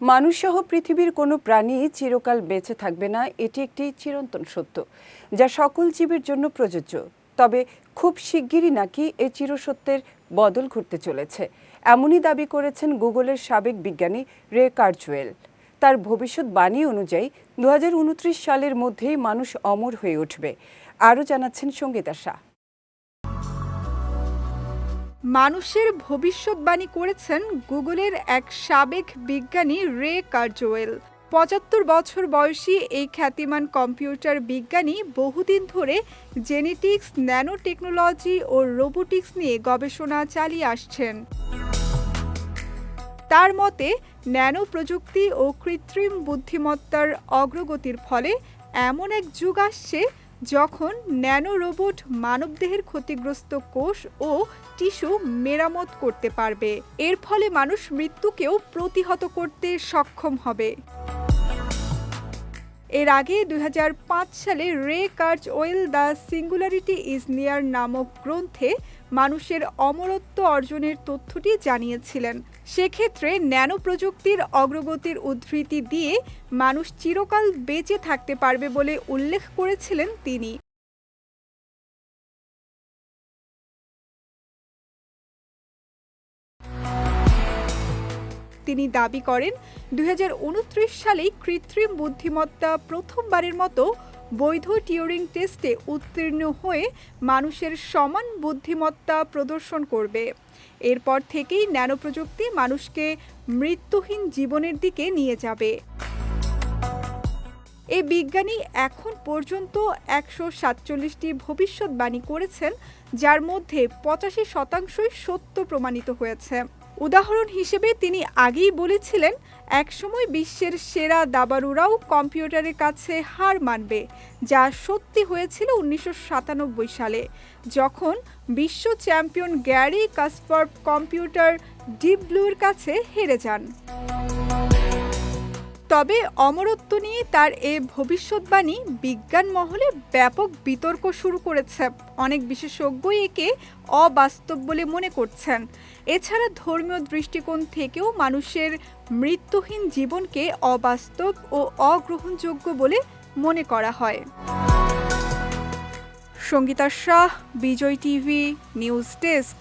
মানুষসহ পৃথিবীর কোনো প্রাণী চিরকাল বেঁচে থাকবে না, এটি একটি চিরন্তন সত্য, যা সকল জীবের জন্য প্রযোজ্য। তবে খুব শিগগিরই নাকি এ চিরসত্যের বদল ঘটতে চলেছে, এমনই দাবি করেছেন গুগলের সাবেক বিজ্ঞানী রে কার্জওয়েল তার ভবিষ্যৎবাণী অনুযায়ী দু হাজার উনত্রিশ সালের মধ্যেই মানুষ অমর হয়ে উঠবে, আরও জানাচ্ছেন সঙ্গীতা শাহ। মানুষের ভবিষ্যৎবাণী করেছেন গুগলের এক সাবেক বিজ্ঞানী রে কার্জোয়েল। পঁচাত্তর বছর বয়সী এই খ্যাতিমান কম্পিউটার বিজ্ঞানী বহুদিন ধরে জেনেটিক্স ন্যানো টেকনোলজি ও রোবোটিক্স নিয়ে গবেষণা চালিয়ে আসছেন। তার মতে ন্যানো প্রযুক্তি ও কৃত্রিম বুদ্ধিমত্তার অগ্রগতির ফলে এমন এক যুগ আসছে যখন ন্যানো রোবট মানবদেহের ক্ষতিগ্রস্ত কোষ ও টিস্যু মেরামত করতে পারবে। এর ফলে মানুষ মৃত্যুকেও প্রতিহত করতে সক্ষম হবে। এর আগে দু হাজার পাঁচ সালে Ray Kurzweil The Singularity Is Near নামক গ্রন্থে মানুষের অমরত্ব অর্জনের তথ্যটি জানিয়েছিলেন। সেক্ষেত্রে ন্যানো প্রযুক্তির অগ্রগতির উদ্ধৃতি দিয়ে মানুষ চিরকাল বেঁচে থাকতে পারবে বলে উল্লেখ করেছিলেন তিনি। তিনি দাবি করেন, দুই হাজার উনত্রিশ সালেই কৃত্রিম বুদ্ধিমত্তা প্রথমবারের মতো বৈধ টিউরিং টেস্টে উত্তীর্ণ হয়ে মানুষের সমান বুদ্ধিমত্তা প্রদর্শন করবে। এরপর থেকেই ন্যানো প্রযুক্তি মানুষকে মৃত্যুহীন জীবনের দিকে নিয়ে যাবে। এই বিজ্ঞানী এখন পর্যন্ত একশো সাতচল্লিশটি ভবিষ্যৎবাণী করেছেন, যার মধ্যে পঁচাশি শতাংশই সত্য প্রমাণিত হয়েছে। উদাহরণ হিসেবে তিনি আগেই বলেছিলেন, একসময় বিশ্বের সেরা দাবারুরাও কম্পিউটারের কাছে হার মানবে যা সত্যি হয়েছিল উনিশশো সাতানব্বই সালে, যখন বিশ্ব champion Garry Kasparov computer Deep ব্লুর কাছে হেরে যান। তবে অমরত্ব নিয়ে তার এ ভবিষ্যৎবাণী বিজ্ঞান মহলে ব্যাপক বিতর্ক শুরু করেছে। অনেক বিশেষজ্ঞই একে অবাস্তব বলে মনে করছেন। এছাড়া ধর্মীয় দৃষ্টিকোণ থেকেও মানুষের মৃত্যুহীন জীবনকে অবাস্তব ও অগ্রহণযোগ্য বলে মনে করা হয়। Sangeeta Shah, Bijoy TV, news desk.